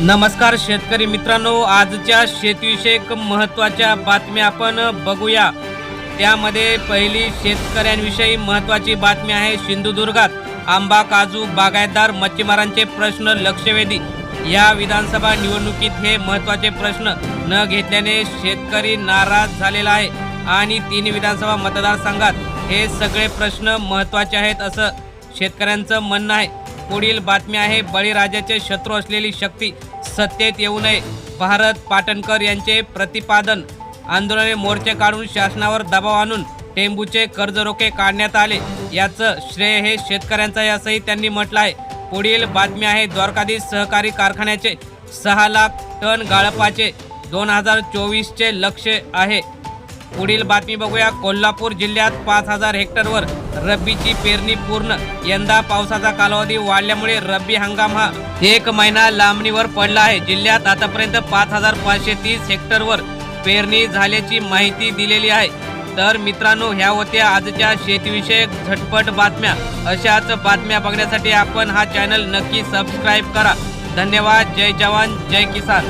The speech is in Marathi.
नमस्कार शेतकरी मित्रांनो आजच्या शेतीविषयक महत्त्वाच्या बातम्या आपण बघूया. त्यामध्ये पहिली शेतकऱ्यांविषयी महत्त्वाची बातमी आहे सिंधुदुर्गात आंबा काजू बागायतदार मच्छीमारांचे प्रश्न लक्षवेधी. या विधानसभा निवडणुकीत हे महत्त्वाचे प्रश्न न घेतल्याने शेतकरी नाराज झालेला आहे. आणि तीन विधानसभा मतदारसंघात हे सगळे प्रश्न महत्त्वाचे आहेत असं शेतकऱ्यांचं म्हणणं आहे. पुढील बातमी आहे बळीराजाचे शत्रू असलेली शक्ती सत्तेत येऊ नये. भारत पाटणकर यांचे प्रतिपादन आंदोलने मोर्चे काढून शासनावर दबाव आणून टेंबूचे कर्जरोखे काढण्यात आले. याचं श्रेय हे शेतकऱ्यांचं आहे असंही त्यांनी म्हटलं आहे पुढील बातमी आहे द्वारकाधीश सहकारी कारखान्याचे सहा लाख टन गाळपाचे दोन हजार चोवीसचे लक्ष आहे. पुढील बातमी बघूया. कोल्हापूर जिल्ह्यात पाच हजार हेक्टरवर रब्बीची पेरणी पूर्ण. यंदा पावसाचा कालावधी वाढल्यामुळे रब्बी हंगाम हा एक महिना लांबणीवर पडला आहे. जिल्ह्यात आतापर्यंत पाच हजार पाचशे तीस हेक्टरवर पेरणी झाल्याची माहिती दिलेली आहे. तर मित्रांनो ह्या होत्या आजच्या शेतीविषयक झटपट बातम्या. अशाच बातम्या बघण्यासाठी आपण हा चॅनल नक्की सबस्क्राईब करा. धन्यवाद. जय जवान. जय किसान.